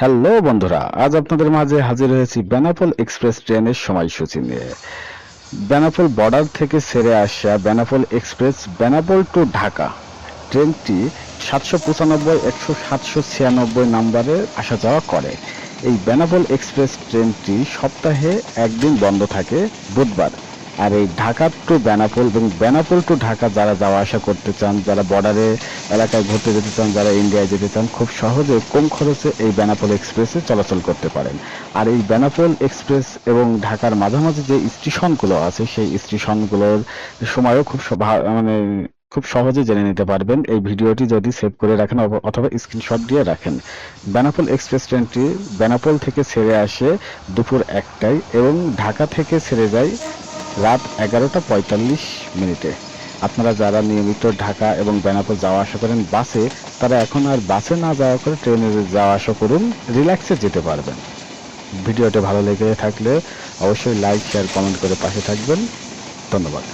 Hello বন্ধুরা, আজ আপনাদের মাঝে হাজির হয়েছি বেনাপোল এক্সপ্রেস ট্রেনের সময়সূচি নিয়ে। বেনাপোল বর্ডার থেকে ছেড়ে আসা বেনাপোল এক্সপ্রেস বেনাপোল টু ঢাকা। ট্রেনটি সাতশো পঁচানব্বই, একশো সাতশো ছিয়ানব্বই নাম্বারে আসা যাওয়া করে। এই বেনাপোল এক্সপ্রেস ট্রেনটি সপ্তাহে একদিন বন্ধ থাকে, বুধবার। আর এই ঢাকা টু বেনাপোল এবং বেনাপোল টু ঢাকা যারা যাওয়া আসা করতে চান, যারা বর্ডারে এলাকায় ঘুরতে যেতে চান, যারা ইন্ডিয়ায় যেতে চান, খুব সহজে কম খরচে এই বেনাপোল এক্সপ্রেসে চলাচল করতে পারেন। আর এই বেনাপোল এক্সপ্রেস এবং ঢাকার মাঝামাঝি যে স্টেশনগুলো আছে, সেই স্টেশনগুলোর সময়ও খুব মানে খুব সহজে জেনে নিতে পারবেন। এই ভিডিওটি যদি সেভ করে রাখেন অথবা স্ক্রিনশট দিয়ে রাখেন। বেনাপোল এক্সপ্রেস ট্রেনটি বেনাপোল থেকে ছেড়ে আসে দুপুর একটায় এবং ঢাকা থেকে ছেড়ে যায় রাত এগারোটা পঁয়তাল্লিশ মিনিটে। আপনারা যারা নিয়মিত ঢাকা এবং বেনাপোল যাওয়া আসা করেন বাসে, তারা এখন আর বাসে না যাওয়া করে ট্রেনে যাওয়া আসা করুন, রিল্যাক্সে যেতে পারবেন। ভিডিওটা ভালো লেগে থাকলে অবশ্যই লাইক, শেয়ার, কমেন্ট করে পাশে থাকবেন। ধন্যবাদ।